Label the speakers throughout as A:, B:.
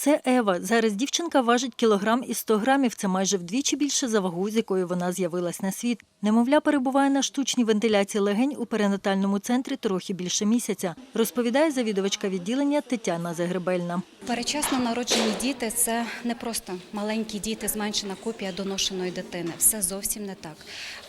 A: Це Ева. Зараз дівчинка важить кілограм і 100 грамів. Це майже вдвічі більше за вагу, з якою вона з'явилась на світ. Немовля перебуває на штучній вентиляції легень у перинатальному центрі трохи більше місяця, розповідає завідувачка відділення Тетяна Загребельна.
B: Перечасно народжені діти це не просто маленькі діти, зменшена копія доношеної дитини. Все зовсім не так.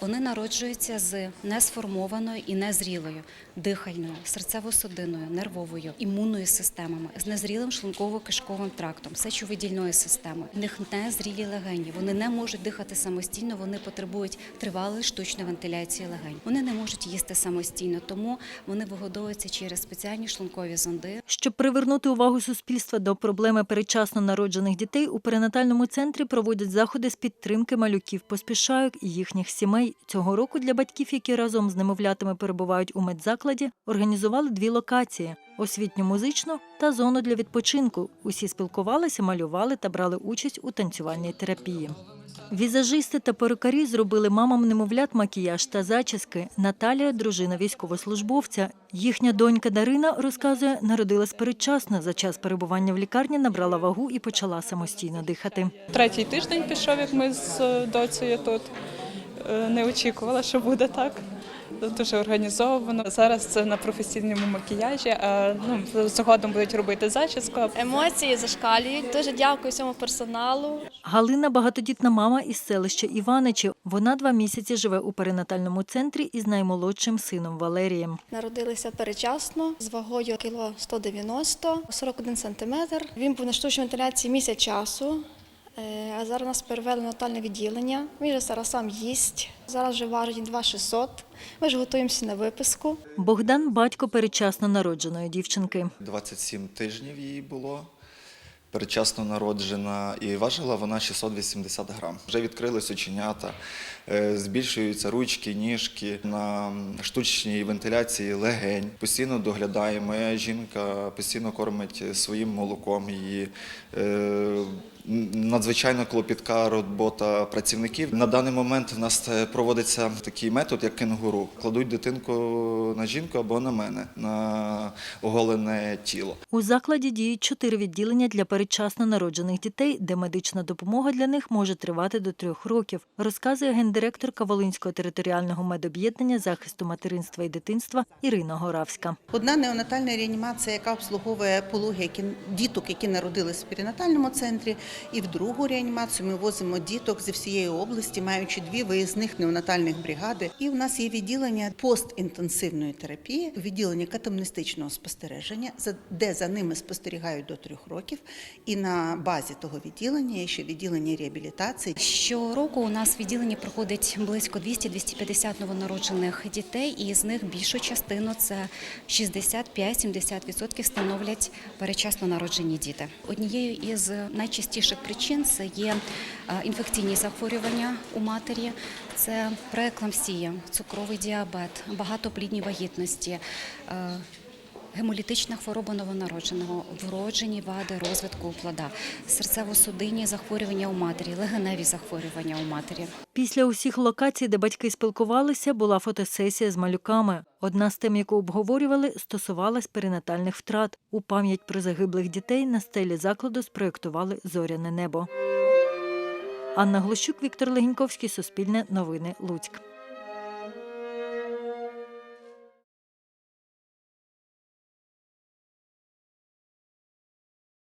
B: Вони народжуються з несформованою і незрілою дихальною, серцево-судинною, нервовою, імунною системами, з незрілим шлунково-кишковим трактом, сечовидільною системою. В них незрілі легені. Вони не можуть дихати самостійно, вони потребують тривалої штучної вентиляції легень. Вони не можуть їсти самостійно, тому вони вигодовуються через спеціальні шлункові зонди,
A: Щоб привернути увагу суспільства до проблеми передчасно народжених дітей, у перинатальному центрі проводять заходи з підтримки малюків, поспішають і їхніх сімей. Цього року для батьків, які разом з немовлятами перебувають у медзакладі, організували дві локації: освітньо-музичну та зону для відпочинку. Усі спілкувалися, малювали та брали участь у танцювальній терапії. Візажисти та перукарі зробили мамам немовлят макіяж та зачіски. Наталія, дружина військовослужбовця. Їхня донька Дарина розказує, народилась передчасно. За час перебування в лікарні набрала вагу і почала самостійно дихати.
C: Третій тиждень пішов, як ми з е, доцею тут. Е, Не очікувала, що буде так. Дуже організовано. Зараз це на професійному макіяжі, а ну, згодом будуть робити зачіску.
D: Емоції зашкалюють. Дуже дякую всьому персоналу.
A: Галина багатодітна мама із селища Іваничі. Вона два місяці живе у перинатальному центрі із наймолодшим сином Валерієм.
D: Народилися передчасно з вагою кіло 190, 41 сантиметр. Він був на штучній вентиляції місяць часу. Е, А зараз нас перевели в натальне відділення. Він вже зараз сам їсть. Зараз вже важить 2600. Ми ж готуємося на виписку.
A: Богдан батько передчасно народженої дівчинки.
E: 27 тижнів їй було. Передчасно народжена і важила вона 680 грам. Вже відкрились оченята, е, збільшуються ручки, ніжки на штучній вентиляції легень. Постійно доглядає. Моя жінка постійно кормить своїм молоком її. Надзвичайно клопітка робота працівників. На даний момент в нас е, проводиться такий метод, як кенгуру. Кладуть дитинку на жінку або на мене на оголене тіло.
A: У закладі діють чотири відділення для передчасно народжених дітей, де медична допомога для них може тривати до трьох років, розказує гендиректорка Волинського територіального медоб'єднання захисту материнства і дитинства Ірина Горавська.
F: Одна неонатальна реанімація, яка обслуговує пологи які, діток, які народились в перинатальному центрі. І в другу реанімацію ми возимо діток зі всієї області, маючи дві виїзних неонатальних бригади. І у нас є відділення постінтенсивної терапії, відділення катамнестичного спостереження, де за ними спостерігають до трьох років. І на базі того відділення є ще відділення реабілітації.
B: Щороку у нас в відділенні проходить близько 200-250 новонароджених дітей, і з них більшу частину це 65-70% становлять перечасно народжені діти. Однією із найчастіших причин це є е, інфекційні захворювання у матері, це преекламсія, цукровий діабет, багатоплідні вагітності. Гемолітична хвороба новонародженого, вроджені вади розвитку у плода, серцево-судинні захворювання у матері, легеневі захворювання у матері.
A: Після усіх локацій, де батьки спілкувалися, була фотосесія з малюками. Одна з тем, яку обговорювали, стосувалась перинатальних втрат. У пам'ять про загиблих дітей на стелі закладу спроєктували зоряне небо. Анна Глущук, Віктор Легіньковський, Суспільне новини, Луцьк.